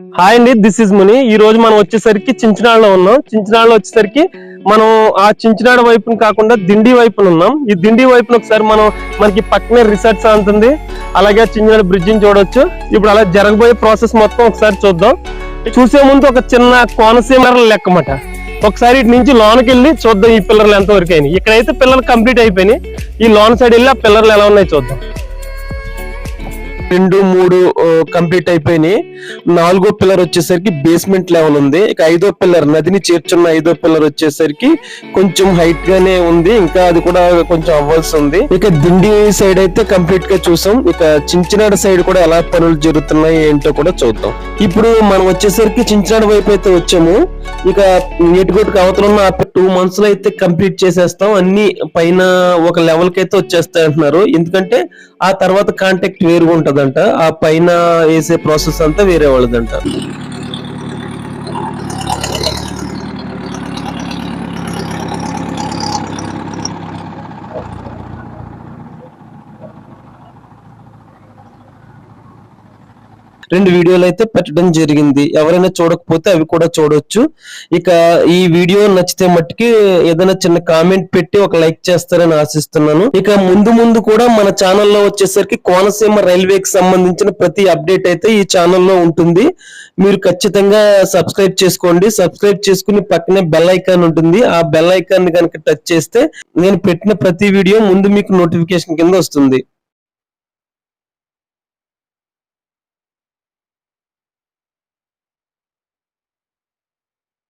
Hi అండి this is ముని. ఈ రోజు మనం వచ్చేసరికి చించినాడలో ఉన్నాం. చించినాడలో వచ్చేసరికి మనం ఆ చించినాడ వైపున కాకుండా దిండి వైపున ఉన్నాం. ఈ దిండి వైపున ఒకసారి మనం మనకి పక్కనే రిసార్ట్స్ అంటుంది అలాగే చించినాడ బ్రిడ్జిని చూడొచ్చు. ఇప్పుడు అలా జరగబోయే ప్రాసెస్ మొత్తం ఒకసారి చూద్దాం. చూసే ముందు ఒక చిన్న కోనసీమ లెక్కమాట. ఒకసారి ఇటు నుంచి లోనకి వెళ్ళి చూద్దాం ఈ పిల్లర్లు ఎంత వరకు అయినాయి. ఇక్కడైతే పిల్లలు కంప్లీట్ అయిపోయినాయి. ఈ లోన్ సైడ్ వెళ్ళి ఆ పిల్లర్లు ఎలా ఉన్నాయి చూద్దాం. రెండు మూడు కంప్లీట్ అయిపోయినాయి. నాలుగో పిల్లర్ వచ్చేసరికి బేస్మెంట్ లెవెల్ ఉంది. ఇక ఐదో పిల్లర్ నదిని చేర్చున్న ఐదో పిల్లర్ వచ్చేసరికి కొంచెం హైట్ గానే ఉంది. ఇంకా అది కూడా కొంచెం అవ్వాల్సి ఉంది. ఇక దిండి సైడ్ అయితే కంప్లీట్గా చూసాం. ఇక చించినాడ సైడ్ కూడా ఎలా పనులు జరుగుతున్నాయి ఏంటో కూడా చూద్దాం. ఇప్పుడు మనం వచ్చేసరికి చించినాడ వైపు అయితే వచ్చాము. ఇక నీటిగొట్టుకు అవతల ఉన్న టూ మంత్స్లో అయితే కంప్లీట్ చేసేస్తాం. అన్ని పైన ఒక లెవెల్కి అయితే వచ్చేస్తాయి అంటున్నారు. ఎందుకంటే ఆ తర్వాత కాంటాక్ట్ వేరుగా ఉంటదంట. ఆ పైన వేసే ప్రాసెస్ అంతా వేరే వాళ్ళదంట. రెండు వీడియోలు అయితే పెట్టడం జరిగింది. ఎవరైనా చూడకపోతే అవి కూడా చూడొచ్చు. ఇక ఈ వీడియో నచ్చితే మట్టుకి ఏదైనా చిన్న కామెంట్ పెట్టి ఒక లైక్ చేస్తారని ఆశిస్తున్నాను. ఇక ముందు ముందు కూడా మన ఛానల్లో వచ్చేసరికి కోనసీమ రైల్వేకి సంబంధించిన ప్రతి అప్డేట్ అయితే ఈ ఛానల్లో ఉంటుంది. మీరు ఖచ్చితంగా సబ్స్క్రైబ్ చేసుకోండి. సబ్స్క్రైబ్ చేసుకుని పక్కనే బెల్ ఐకాన్ ఉంటుంది. ఆ బెల్ ఐకాన్ కనుక టచ్ చేస్తే నేను పెట్టిన ప్రతి వీడియో ముందు మీకు నోటిఫికేషన్ కింద వస్తుంది.